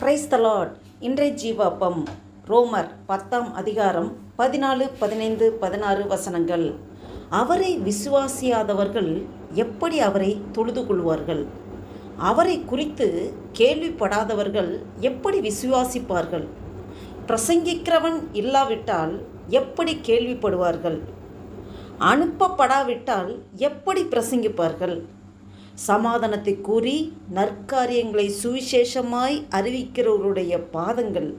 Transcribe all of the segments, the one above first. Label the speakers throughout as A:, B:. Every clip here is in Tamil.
A: பிரைஸ் இன்றைய ஜீவாப்பம் ரோமர் பத்தாம் அதிகாரம் பதினாலு பதினைந்து பதினாறு வசனங்கள். அவரை விசுவாசியாதவர்கள் எப்படி அவரை தொழுது கொள்வார்கள்? அவரை குறித்து கேள்விப்படாதவர்கள் எப்படி விசுவாசிப்பார்கள்? பிரசங்கிக்கிறவன் இல்லாவிட்டால் எப்படி கேள்விப்படுவார்கள்? அனுப்பப்படாவிட்டால் எப்படி பிரசங்கிப்பார்கள்? சமாதானத்தை கூறி நற்காரியங்களை சுவிசேஷமாய் அறிவிக்கிறவருடைய பாதங்கள்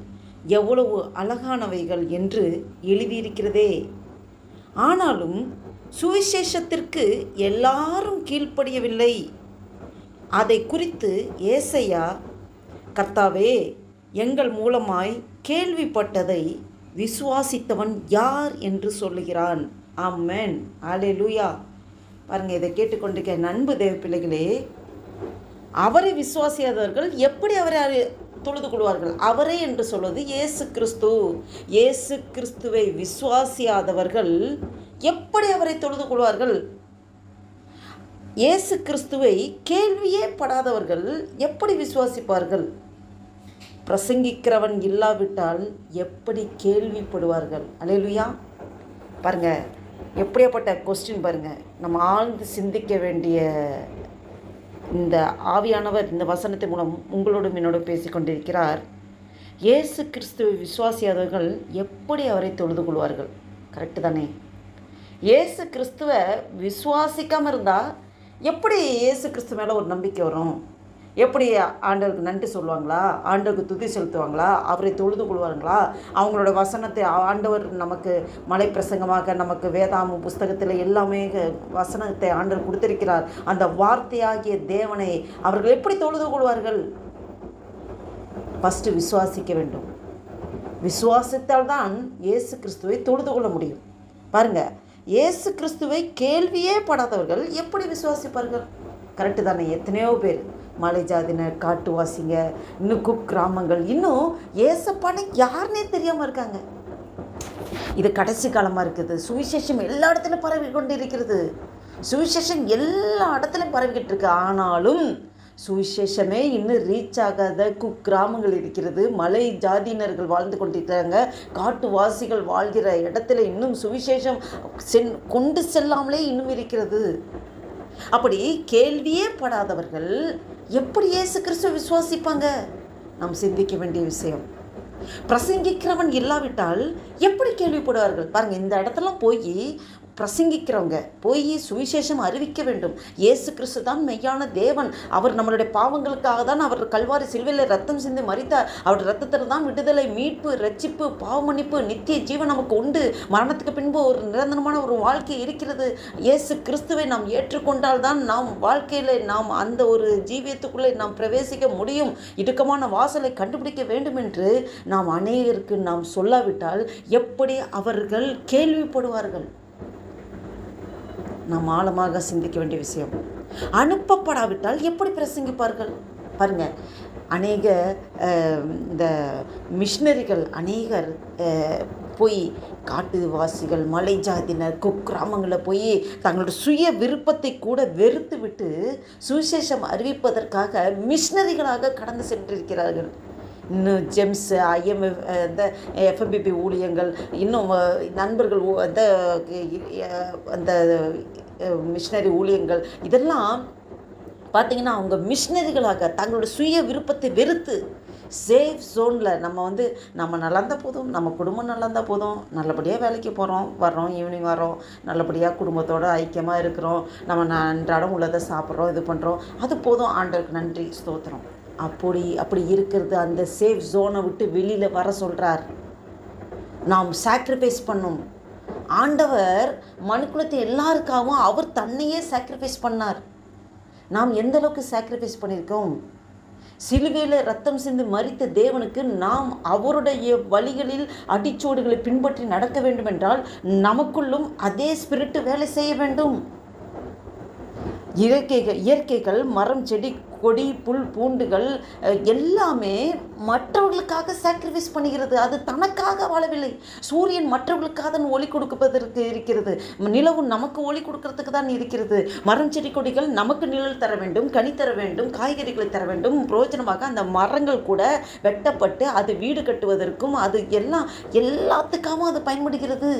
A: எவ்வளவு அழகானவைகள் என்று எழுதியிருக்கிறதே. ஆனாலும் சுவிசேஷத்திற்கு எல்லாரும் கீழ்ப்படியவில்லை. அதை குறித்து ஏசையா கர்த்தாவே எங்கள் மூலமாய் கேள்விப்பட்டதை விசுவாசித்தவன் யார்? என்று சொல்லுகிறான். ஆமேன். அலே லூயா பாருங்கள் இதை கேட்டுக்கொண்டிருக்க நண்பு தேவ பிள்ளைகளே அவரை விசுவாசியாதவர்கள் எப்படி அவரை தொழுது கொள்வார்கள்? அவரே என்று சொல்வது இயேசு கிறிஸ்து. இயேசு கிறிஸ்துவை விசுவாசியாதவர்கள் எப்படி அவரை தொழுது கொள்வார்கள்? இயேசு கிறிஸ்துவை கேள்வியே படாதவர்கள் எப்படி விசுவாசிப்பார்கள்? பிரசங்கிக்கிறவன் இல்லாவிட்டால் எப்படி கேள்விப்படுவார்கள்? அலையலுயா பாருங்கள் எப்படியாப்பட்ட கொஸ்டின் பாருங்கள் நம்ம ஆழ்ந்து சிந்திக்க வேண்டிய இந்த ஆவியானவர் இந்த வசனத்தின் மூலம் உங்களோடும் என்னோடும் பேசிக்கொண்டிருக்கிறார் இயேசு கிறிஸ்துவ விசுவாசியாதவர்கள் எப்படி அவரை தொழுது கொள்வார்கள்? கரெக்டு தானே? இயேசு கிறிஸ்துவை விசுவாசிக்காமல் இருந்தால் எப்படி இயேசு கிறிஸ்து மேலே ஒரு நம்பிக்கை வரும்? எப்படி ஆண்டவருக்கு நன்றி சொல்லுவாங்களா? ஆண்டவருக்கு துதி செலுத்துவாங்களா? அவரை தொழுது கொள்வாங்களா அவங்களோட வசனத்தை ஆண்டவர் நமக்கு மலை பிரசங்கமாக நமக்கு வேதாம புஸ்தகத்தில் எல்லாமே வசனத்தை ஆண்டவர் கொடுத்திருக்கிறார். அந்த வார்த்தையாகிய தேவனை அவர்கள் எப்படி தொழுது கொள்வார்கள்? ஃபஸ்ட்டு விசுவாசிக்க வேண்டும். விசுவாசித்தால் தான் இயேசு கிறிஸ்துவை தொழுது கொள்ள முடியும். பாருங்கள் இயேசு கிறிஸ்துவை கேள்வியே படாதவர்கள் எப்படி விசுவாசிப்பார்கள்? கரெக்டு தானே எத்தனையோ பேர். மலை ஜாதினர் காட்டுவாசிங்க இன்னும் குக் கிராமங்கள் இன்னும் ஏசப்பான யாருன்னே தெரியாமல் இருக்காங்க. இது கடைசி காலமாக இருக்குது. சுவிசேஷம் எல்லா இடத்துலையும் பரவி கொண்டு இருக்கிறது. சுவிசேஷம் எல்லா இடத்துலையும் பரவிக்கிட்டு இருக்கு. ஆனாலும் சுவிசேஷமே இன்னும் ரீச் ஆகாத குக்கிராமங்கள் இருக்கிறது. மலை ஜாதியினர்கள் வாழ்ந்து கொண்டிருக்கிறாங்க. காட்டுவாசிகள் வாழ்கிற இடத்துல இன்னும் சுவிசேஷம் சென் கொண்டு செல்லாமலே இன்னும் இருக்கிறது. அப்படி கேள்வியே படாதவர்கள் எப்படி இயேசு கிறிஸ்துவ விசுவாசிப்பாங்க? நாம் சிந்திக்க வேண்டிய விஷயம். பிரசங்கிக்கிறவன் இல்லாவிட்டால் எப்படி கேள்விப்படுவார்கள்? பாருங்க இந்த இடத்துல போய் பிரசங்கிக்கிறவங்க போய் சுவிசேஷம் அறிவிக்க வேண்டும். இயேசு கிறிஸ்து தான் மெய்யான தேவன். அவர் நம்மளுடைய பாவங்களுக்காக தான் அவர் கல்வாரி சிலுவையில் ரத்தம் சிந்து மறித்தார் அவர் ரத்தத்தில் தான் விடுதலை மீட்பு ரட்சிப்பு பாவமன்னிப்பு நித்திய ஜீவன் நமக்கு உண்டு. மரணத்துக்கு பின்பு ஒரு நிரந்தரமான ஒரு வாழ்க்கை இருக்கிறது. இயேசு கிறிஸ்துவை நாம் ஏற்றுக்கொண்டால் தான் நாம் வாழ்க்கையில் நாம் அந்த ஒரு ஜீவியத்துக்குள்ளே நாம் பிரவேசிக்க முடியும். இடுக்கமான வாசலை கண்டுபிடிக்க வேண்டும் என்று நாம் அநேகருக்கு நாம் சொல்லாவிட்டால் எப்படி அவர்கள் கேள்விப்படுவார்கள்? நாம் ஆழமாக சிந்திக்க வேண்டிய விஷயம். அனுப்பப்படாவிட்டால் எப்படி பிரசங்கிப்பார்கள்? பாருங்க அநேக இந்த மிஷினரிகள் அநேகர் போய் காட்டுவாசிகள் மலை ஜாதியினர் குக்கிராமங்களில் போய் தங்களோட சுய விருப்பத்தை கூட வெறுத்து விட்டு சுவிசேஷம் அறிவிப்பதற்காக மிஷினரிகளாக கடந்து சென்றிருக்கிறார்கள். இன்னும் ஜெம்ஸ் ஐஎம்எஃப் இந்த எஃப்எம்பிபி ஊழியங்கள் இன்னும் நண்பர்கள் ஊ- அந்த அந்த மிஷினரி ஊழியங்கள் இதெல்லாம் பார்த்தீங்கன்னா அவங்க மிஷினரிகளாக தங்களோட சுய விருப்பத்தை வெறுத்து சேஃப் ஜோனில் நம்ம வந்து நம்ம நல்லா இருந்தால் போதும் நம்ம குடும்பம் நல்லா இருந்தால் போதும் நல்லபடியாக வேலைக்கு போகிறோம் வர்றோம் ஈவினிங் வரோம் நல்லபடியாக குடும்பத்தோட ஐக்கியமாக இருக்கிறோம் நம்ம அன்றாடம் உள்ளதை சாப்பிட்றோம் இது பண்ணுறோம் அது போதும் ஆண்டருக்கு நன்றி ஸ்தோத்திரம். அப்படி அப்படி இருக்கிறது அந்த சேஃப் ஜோனை விட்டு வெளியில் வர சொல்கிறார் நாம் சாக்ரிஃபைஸ் பண்ணும். ஆண்டவர் மனுக்குலத்தை எல்லாருக்காகவும் அவர் தன்னையே சாக்ரிஃபைஸ் பண்ணார். நாம் எந்த அளவுக்கு சாக்ரிஃபைஸ் பண்ணியிருக்கோம் சிலுவையில் ரத்தம் சிந்து மறித்த தேவனுக்கு நாம் அவருடைய வழிகளில் அடிச்சோடுகளை பின்பற்றி நடக்க வேண்டும் என்றால் நமக்குள்ளும் அதே ஸ்பிரிட் வேலை செய்ய வேண்டும். இயற்கைகள் இயற்கைகள் மரம் செடி கொடி புல் பூண்டுகள் எல்லாமே மற்றவர்களுக்காக சாக்ரிஃபைஸ் பண்ணுகிறது. அது தனக்காக வாழவில்லை. சூரியன் மற்றவர்களுக்காக தான் ஒளி கொடுப்பதற்கு இருக்கிறது. நிலவு நமக்கு ஒளி கொடுக்கறதுக்கு தான் இருக்கிறது. மரம் செடி கொடிகள் நமக்கு நிழல் தர வேண்டும் கனி தர வேண்டும் காய்கறிகளை தர வேண்டும். பிரயோஜனமாக அந்த மரங்கள் கூட வெட்டப்பட்டு அது வீடு கட்டுவதற்கும் அது எல்லாம் எல்லாத்துக்காகவும் அது பயன்படுகிறது.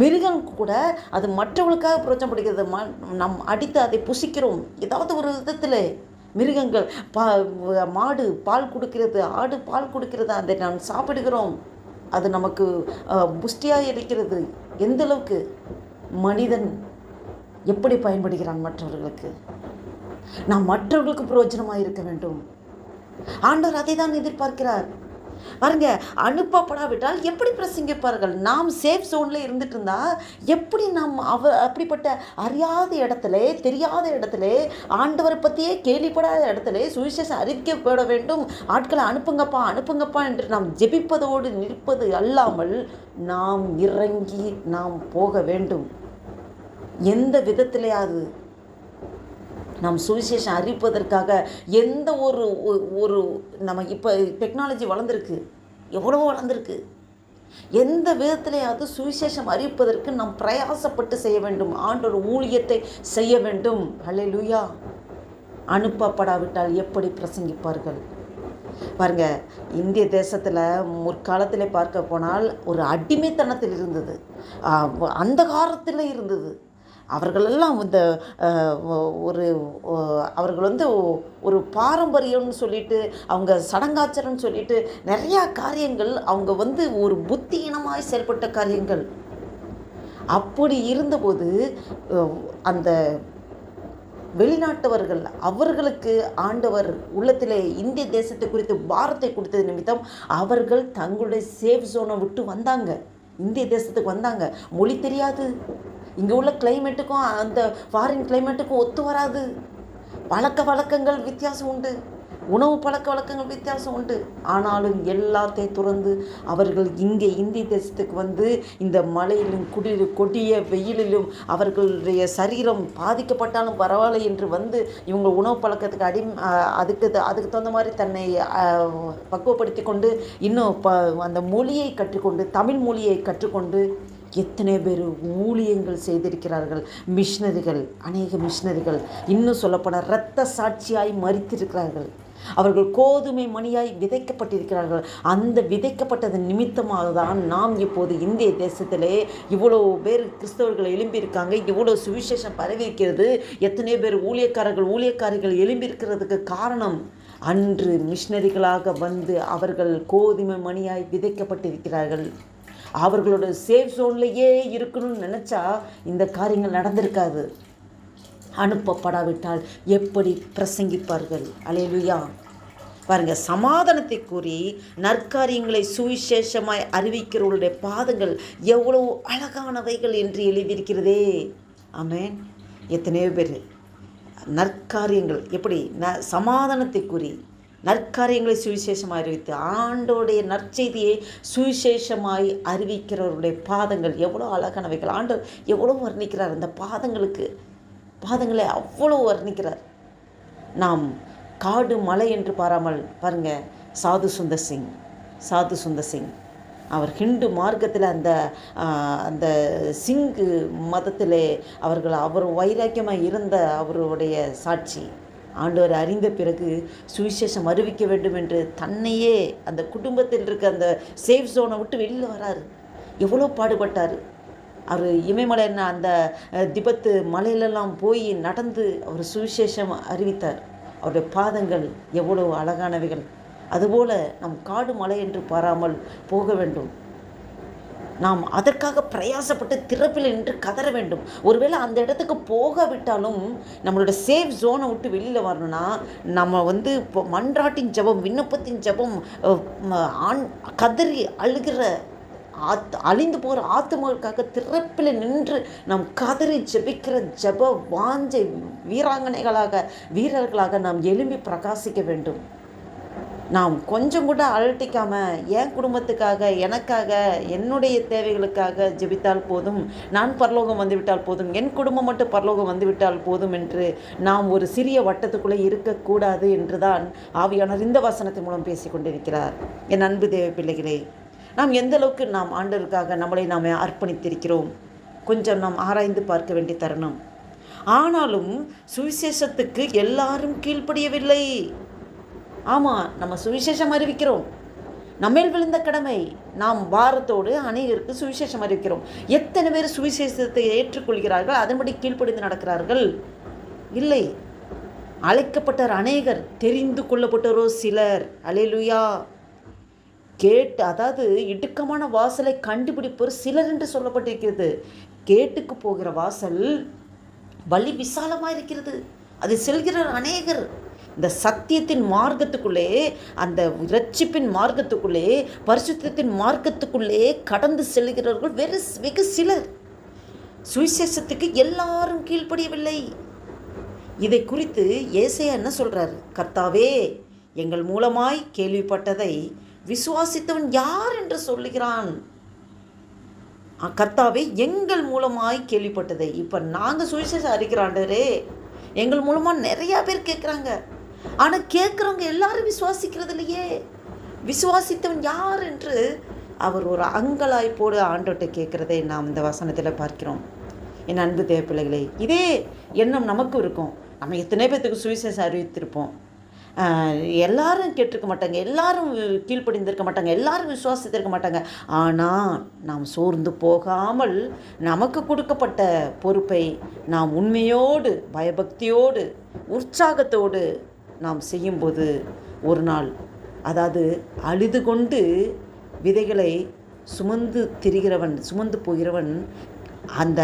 A: மிருகம் கூட அது மற்றவர்களுக்காக பிரயோஜனப்படுகிறது ம நம் அடித்து அதை புசிக்கிறோம். ஏதாவது ஒரு விதத்தில் மிருகங்கள் பா மாடு பால் கொடுக்கிறது ஆடு பால் கொடுக்கிறது அதை நாம் சாப்பிடுகிறோம். அது நமக்கு புஷ்டியாக இருக்கிறது. எந்த அளவுக்கு மனிதன் எப்படி பயன்படுகிறான் மற்றவர்களுக்கு? நாம் மற்றவர்களுக்கு பிரயோஜனமாக இருக்க வேண்டும். ஆண்டவர் அதை தான் எதிர்பார்க்கிறார். பாருங்க அனுப்பப்படாவிட்டால் எப்படி பிரசங்கிப்பார்கள்? நாம் சேஃப் ஜோனில் இருந்துட்டு இருந்தால் எப்படி நாம் அவ அப்படிப்பட்ட அறியாத இடத்துல தெரியாத இடத்துல ஆண்டவரை பற்றியே கேள்விப்படாத இடத்துல சுவிசேஷம் அறிவிக்கப்பட வேண்டும். ஆட்களை அனுப்புங்கப்பா அனுப்புங்கப்பா என்று நாம் ஜெபிப்பதோடு நிற்பது அல்லாமல் நாம் இறங்கி நாம் போக வேண்டும். எந்த விதத்திலேயாவது நாம் சுவிசேஷம் அறிவிப்பதற்காக எந்த ஒரு ஒரு நம்ம இப்போ டெக்னாலஜி வளர்ந்துருக்கு. எவ்வளவோ வளர்ந்துருக்கு. எந்த விதத்திலேயாவது சுவிசேஷம் அறிவிப்பதற்கு நாம் பிரயாசப்பட்டு செய்ய வேண்டும். ஆண்டோட ஊழியத்தை செய்ய வேண்டும். ஹalleluya. அனுப்பப்படாவிட்டால் எப்படி பிரசங்கிப்பார்கள்? பாருங்க இந்திய தேசத்தில் முற்காலத்தில் பார்க்க போனால் ஒரு அடிமைத்தனத்தில் இருந்தது. அந்த காலத்தில் இருந்தது. அவர்களெல்லாம் இந்த ஒரு அவர்கள் வந்து ஒரு பாரம்பரியம்னு சொல்லிட்டு அவங்க சடங்காச்சரம்னு சொல்லிட்டு நிறையா காரியங்கள் அவங்க வந்து ஒரு புத்தியினமாய் செயல்பட்ட காரியங்கள். அப்படி இருந்தபோது அந்த வெளிநாட்டவர்கள் அவர்களுக்கு ஆண்டவர் உள்ளத்திலே இந்திய தேசத்தை குறித்து பாரத்தை கொடுத்தது நிமித்தம் அவர்கள் தங்களுடைய சேஃப் ஜோனை விட்டு வந்தாங்க. இந்திய தேசத்துக்கு வந்தாங்க. மொழி தெரியாது. இங்கே உள்ள கிளைமேட்டுக்கும் அந்த ஃபாரின் கிளைமேட்டுக்கும் ஒத்து வராது. பழக்க வழக்கங்கள் வித்தியாசம் உண்டு. உணவு பழக்க வழக்கங்கள் வித்தியாசம் உண்டு. ஆனாலும் எல்லாத்தையும் துறந்து அவர்கள் இங்கே இந்திய தேசத்துக்கு வந்து இந்த மழையிலும் குளிர் கொடிய வெயிலிலும் அவர்களுடைய சரீரம் பாதிக்கப்பட்டாலும் பரவாயில்லை என்று வந்து இவங்க உணவு பழக்கத்துக்கு அடி அதுக்கு த- அதுக்கு தகுந்த மாதிரி தன்னை பக்குவப்படுத்தி கொண்டு இன்னும் ப அந்த மொழியை கற்றுக்கொண்டு தமிழ் மொழியை கற்றுக்கொண்டு எத்தனை பேர் ஊழியங்கள் செய்திருக்கிறார்கள். மிஷினரிகள் அநேக மிஷினரிகள். இன்னும் சொல்லப்போனால் இரத்த சாட்சியாய் மறித்திருக்கிறார்கள். அவர்கள் கோதுமை மணியாய் விதைக்கப்பட்டிருக்கிறார்கள். அந்த விதைக்கப்பட்டது நிமித்தமாக தான் நாம் இப்போது இந்திய தேசத்திலே இவ்வளோ பேர் கிறிஸ்தவர்கள் எழும்பியிருக்காங்க. இவ்வளோ சுவிசேஷம் பரவியிருக்கிறது. எத்தனையோ பேர் ஊழியக்காரர்கள் ஊழியக்காரிகள் எழும்பியிருக்கிறதுக்கு காரணம்? அன்று மிஷினரிகளாக வந்து அவர்கள் கோதுமை மணியாய் விதைக்கப்பட்டிருக்கிறார்கள். அவர்களோட சேஃப் ஜோன்லேயே இருக்கணும்னு நினச்சா இந்த காரியங்கள் நடந்திருக்காது. அனுப்பப்படாவிட்டால் எப்படி பிரசங்கிப்பார்கள்? அலையலுயா. பாருங்க சமாதானத்தை கூறி நற்காரியங்களை சுவிசேஷமாய் அறிவிக்கிறவர்களுடைய பாதங்கள் எவ்வளவு அழகானவைகள் என்று எழுதியிருக்கிறதே. ஆமேன். எத்தனையோ பேர். நற்காரியங்கள் எப்படி? ந சமாதானத்தை கூறி நற்காரியங்களை சுவிசேஷமாக அறிவித்து ஆண்டோடைய நற்செய்தியை சுவிசேஷமாய் அறிவிக்கிறவருடைய பாதங்கள் எவ்வளோ அழகானவைகள். ஆண்டவர் எவ்வளோ வர்ணிக்கிறார் அந்த பாதங்களுக்கு. பாதங்களை அவ்வளோ வர்ணிக்கிறார். நாம் காடு மலை என்று பாராமல் பாருங்க சாது சுந்தர் சிங் சாது சுந்தர் சிங். அவர் ஹிந்து மார்க்கத்தில் அந்த அந்த சிங்கு மதத்திலே அவர்கள் அவர் வைராக்கியமாக இருந்த அவருடைய சாட்சி. ஆண்டவர் அறிந்த பிறகு சுவிசேஷம் அறிவிக்க வேண்டும் என்று தன்னையே அந்த குடும்பத்தில் இருக்க அந்த சேஃப் ஜோனை விட்டு வெளியில் வராரு. எவ்வளோ பாடுபட்டார். அவர் இமயமலையின் அந்த திபத்து மலையிலெல்லாம் போய் நடந்து அவர் சுவிசேஷம் அறிவித்தார். அவருடைய பாதங்கள் எவ்வளவு அழகானவைகள். அதுபோல நம் காடு மலை என்று பாராமல் போக வேண்டும். நாம் அதற்காக பிரயாசப்பட்டு திறப்பில் நின்று கதற வேண்டும். ஒருவேளை அந்த இடத்துக்கு போகாவிட்டாலும் நம்மளோட சேஃப் ஜோனை விட்டு வெளியில் வரணும்னா நம்ம வந்து இப்போ மன்றாட்டின் ஜெபம் விண்ணப்பத்தின் ஜெபம் ஆண் கதறி அழுகிற ஆத் அழிந்து போகிற ஆத்துமகளுக்காக திறப்பில் நின்று நாம் கதறி ஜெபிக்கிற ஜெப வாஞ்சை வீராங்கனைகளாக வீரர்களாக நாம் எழும்பி பிரகாசிக்க வேண்டும். நாம் கொஞ்சம் கூட அழட்டிக்காமல் என் குடும்பத்துக்காக எனக்காக என்னுடைய தேவைகளுக்காக ஜெபித்தால் போதும் நான் பரலோகம் வந்துவிட்டால் போதும் என் குடும்பம் மட்டும் பரலோகம் வந்துவிட்டால் போதும் என்று நாம் ஒரு சிறிய வட்டத்துக்குள்ளே இருக்கக்கூடாது என்றுதான் ஆவியானவர் இந்த வசனத்தின் மூலம் பேசிக்கொண்டிருக்கிறார். என் அன்பு தேவ பிள்ளைகளே நாம் எந்த அளவுக்கு நாம் ஆண்டவருக்காக நம்மளை நாம் அர்ப்பணித்திருக்கிறோம்? கொஞ்சம் நாம் ஆராய்ந்து பார்க்க வேண்டிய தருணம். ஆனாலும் சுவிசேஷத்துக்கு எல்லாரும் கீழ்ப்படியவில்லை. ஆமாம் நம்ம சுவிசேஷம் அறிவிக்கிறோம். நம்மேல் விழுந்த கடமை. நாம் பாரத்தோடு அநேகருக்கு சுவிசேஷம் அறிவிக்கிறோம். எத்தனை பேர் சுவிசேஷத்தை ஏற்றுக்கொள்கிறார்கள்? அதன்படி கீழ்ப்படிந்து நடக்கிறார்கள்? இல்லை. அழைக்கப்பட்டார் அநேகர் தெரிந்து கொள்ளப்பட்டவரோ சிலர். அலையலுயா கேட்டு அதாவது இடுக்கமான வாசலை கண்டுபிடிப்போர் சிலர் என்று சொல்லப்பட்டிருக்கிறது. கேட்டுக்கு போகிற வாசல் வழி விசாலமாக இருக்கிறது. அது செல்கிற அநேகர். இந்த சத்தியத்தின் மார்க்கத்துக்குள்ளே அந்த இரட்சிப்பின் மார்க்கத்துக்குள்ளே பரிசுத்தத்தின் மார்க்கத்துக்குள்ளே கடந்து செல்கிறவர்கள் வெறு வெகு சிலர். சுவிசேஷத்துக்கு எல்லாரும் கீழ்ப்படியவில்லை. இதை குறித்து ஏசையா என்ன சொல்கிறார் கர்த்தாவே எங்கள் மூலமாய் கேள்விப்பட்டதை விசுவாசித்தவன் யார் என்று சொல்லுகிறான்? கர்த்தாவே எங்கள் மூலமாய் கேள்விப்பட்டது. இப்போ நாங்கள் சுவிசேஷம் அறிக்கிறாண்டரே எங்கள் மூலமாக நிறையா பேர் கேட்குறாங்க ஆனால் கேட்குறவங்க எல்லாரும் விசுவாசிக்கிறது இல்லையே விசுவாசித்தவன் யார் என்று அவர் ஒரு அங்கலாய்ப்போடு ஆண்டோட்ட கேட்குறதை நாம் இந்த வசனத்தில் பார்க்கிறோம். என் அன்பு தேவ பிள்ளைகளே இதே எண்ணம் நமக்கும் இருக்கும். நம்ம எத்தனை பேர்த்துக்கு சுவிசேஷம் அறிவித்திருப்போம்? எல்லாரும் கேட்டிருக்க மாட்டாங்க. எல்லாரும் கீழ்ப்படிந்திருக்க மாட்டாங்க. எல்லாரும் விசுவாசித்திருக்க மாட்டாங்க. ஆனால் நாம் சோர்ந்து போகாமல் நமக்கு கொடுக்கப்பட்ட பொறுப்பை நாம் உண்மையோடு பயபக்தியோடு உற்சாகத்தோடு நாம் செய்யும்போது ஒரு நாள் அதாவது அழுது கொண்டு விதைகளை சுமந்து திரிகிறவன் சுமந்து போகிறவன் அந்த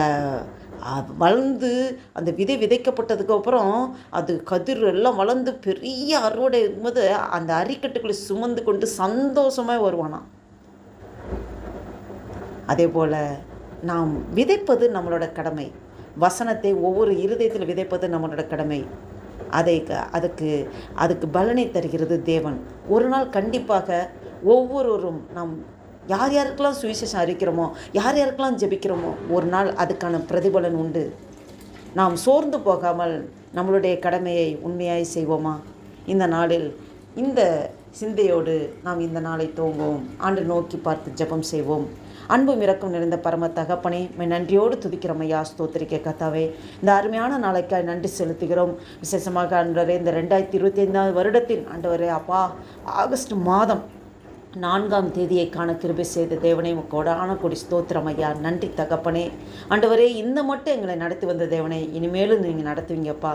A: வளர்ந்து அந்த விதை விதைக்கப்பட்டதுக்கு அப்புறம் அது கதிர் எல்லாம் வளர்ந்து பெரிய அறுவடை இருக்கும்போது அந்த அரிக்கட்டுக்குள்ளே சுமந்து கொண்டு சந்தோஷமாக வருவானாம் அதே போல் நாம் விதைப்பது நம்மளோட கடமை. வசனத்தை ஒவ்வொரு இருதயத்தில் விதைப்பது நம்மளோட கடமை. அதை க- அதுக்கு அதுக்கு பலனை தருகிறது தேவன். ஒரு நாள் கண்டிப்பாக ஒவ்வொருவரும் நாம் யார் யாருக்கெல்லாம் சுவிசேஷம் அறிக்கிறோமோ யார் யாருக்கெல்லாம் ஜெபிக்கிறோமோ ஒரு நாள் அதுக்கான பிரதிபலன் உண்டு. நாம் சோர்ந்து போகாமல் நம்மளுடைய கடமையை உண்மையாய் செய்வோமா? இந்த நாளில் இந்த சிந்தையோடு நாம் இந்த நாளை துவங்குவோம். ஆண்டு நோக்கி பார்த்து ஜெபம் செய்வோம். அன்பும் இரக்கம் நிறைந்த பரம தகப்பனே மை நன்றியோடு துதிக்கிறோம். ஐயா ஸ்தோத்திரிக்க கத்தாவே. இந்த அருமையான நாளைக்காய் நன்றி செலுத்துகிறோம். விசேஷமாக அன்றரே இந்த ரெண்டாயிரத்தி இருபத்தி ஐந்தாவது வருடத்தின் ஆண்டவரே அப்பா ஆகஸ்ட் மாதம் நான்காம் தேதியை காண கிருபை செய்த தேவனே கொடான கொடி ஸ்தோத்திரம் ஐயா. நன்றி தகப்பனே. ஆண்டவரே இந்த மட்டும் எங்களை நடத்தி வந்த தேவனே இனிமேலும் நீங்கள் நடத்துவீங்கப்பா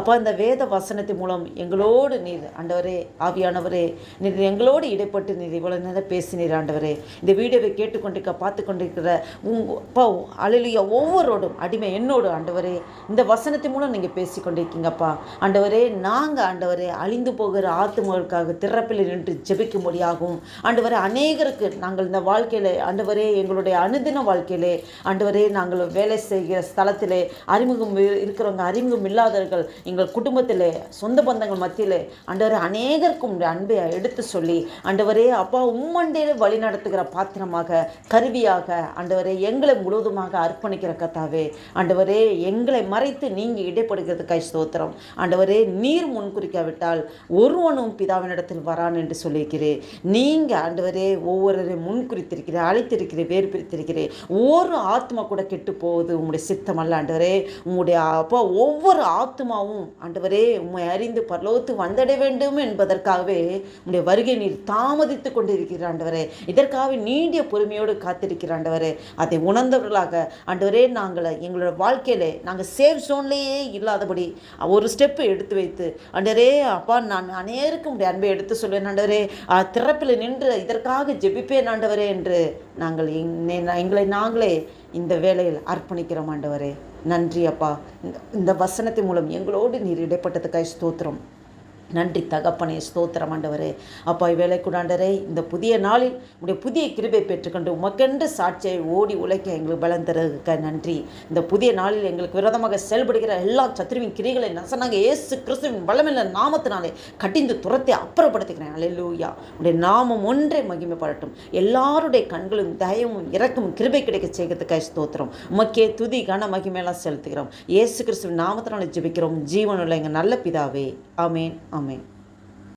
A: அப்பா. இந்த வேத வசனத்தின் மூலம் எங்களோடு நீர் ஆண்டவரே ஆவியானவரே நீர் எங்களோடு இடைப்பட்டு நீர் இவ்வளோ நேரம் பேசினீர் ஆண்டவரே. இந்த வீடியோவை கேட்டுக்கொண்டிருக்க பார்த்து கொண்டிருக்கிற உங்க அப்பா அழலிய ஒவ்வொருடும் அடிமை என்னோடு ஆண்டவரே இந்த வசனத்தின் மூலம் நீங்கள் பேசி கொண்டிருக்கீங்கப்பா ஆண்டவரே நாங்கள் ஆண்டவரே அழிந்து போகிற ஆத்துமகளுக்காக திறப்பில் நின்று ஜெபிக்கும்படியாகவும் ஆண்டவரே அநேகருக்கு நாங்கள் இந்த வாழ்க்கையில் ஆண்டவரே எங்களுடைய அனுதின வாழ்க்கையிலே ஆண்டவரே நாங்கள் வேலை செய்கிற ஸ்தலத்திலே அறிமுகம் இருக்கிறவங்க அறிமுகம் இல்லாதவர்கள் எங்கள் குடும்பத்திலே சொந்த பந்தங்கள் மத்தியிலே ஆண்டவரே அநேகருக்கும் அன்பை எடுத்து சொல்லி ஆண்டவரே அப்பா உம்மண்டையிலே வழி நடத்துகிற பாத்திரமாக கருவியாக ஆண்டவரே எங்களை முழுவதுமாக அர்ப்பணிக்கிற கத்தாவே ஆண்டவரே எங்களை மறைத்து நீங்கள் இடைப்படுகிறதுக்காய் ஸ்தோத்திரம். ஆண்டவரே நீர் முன்குறிக்காவிட்டால் ஒருவனும் பிதாவினிடத்தில் வரான் என்று சொல்லியிருக்கிறேன் நீங்கள் ஆண்டவரே ஒவ்வொருவரை முன்குறித்திருக்கிறேன் அழைத்திருக்கிறேன் வேறு பிரித்திருக்கிறேன் ஒரு ஆத்மா கூட கெட்டு போகுது. உங்களுடைய சித்தம் அல்ல ஆண்டவரே உங்களுடைய அப்பா ஒவ்வொரு ஆத்மாவும் ஆண்டவரே உம்மை அறிந்து பரலோகத்து வந்தடைய வேண்டும் என்பதற்காகவே உங்களுடைய வருகை நீர் தாமதித்து கொண்டிருக்கிற ஆண்டவரே. இதற்காக நீண்டிய பொறுமையோடு காத்திருக்கிற ஆண்டவரே. அதை உணர்ந்தவர்களாக ஆண்டவரே நாங்கள் எங்களோட வாழ்க்கையிலே நாங்கள் சேஃப் ஜோன்லேயே இல்லாதபடி ஒரு ஸ்டெப்பு எடுத்து வைத்து ஆண்டவரே அப்பா நான் அநேருக்கும் உடைய அன்பை எடுத்து சொல்வேன் ஆண்டவரே. திறப்பில் நின்று இதற்காக ஜெபிப்பேன் ஆண்டவரே என்று நாங்கள் எங்களை நாங்களே இந்த வேலையில் அர்ப்பணிக்கிறோம் ஆண்டவரே. நன்றி அப்பா. இந்த- இந்த வசனத்தின் மூலம் எங்களோடு நீர் இடைப்பட்டதுக்காய் ஸ்தோத்திரம். நன்றி தகப்பனே ஸ்தோத்திரம் ஆண்டவரே. அப்பா வேலை கூடாண்டரே இந்த புதிய நாளில் உடைய புதிய கிருபை பெற்றுக்கொண்டு உமக்கென்று சாட்சியை ஓடி உழைக்க எங்களுக்கு பலம் தருக நன்றி. இந்த புதிய நாளில் எங்களுக்கு விரோதமாக செயல்படுகிற எல்லா சத்துருவின் கிரிகளை நசனாக இயேசு கிறிஸ்துவின் வளமில்ல நாமத்தினாலே கட்டிந்து துரத்தை அப்புறப்படுத்துகிறேன். அல்லேலூயா உடைய நாமம் ஒன்றே மகிமைப்படட்டும் எல்லாருடைய கண்களும் தயமும் இறக்கமும் கிருபை கிடைக்க செய்கிறதுக்காக ஸ்தோத்திரம். உமக்கே துதி கன மகிமையெல்லாம் செலுத்துகிறோம். இயேசு கிறிஸ்துவின் நாமத்தினாலே ஜெபிக்கிறோம். ஜீவனுள்ள எங்கள் நல்ல பிதாவே. ஆமேன் ஆமேன்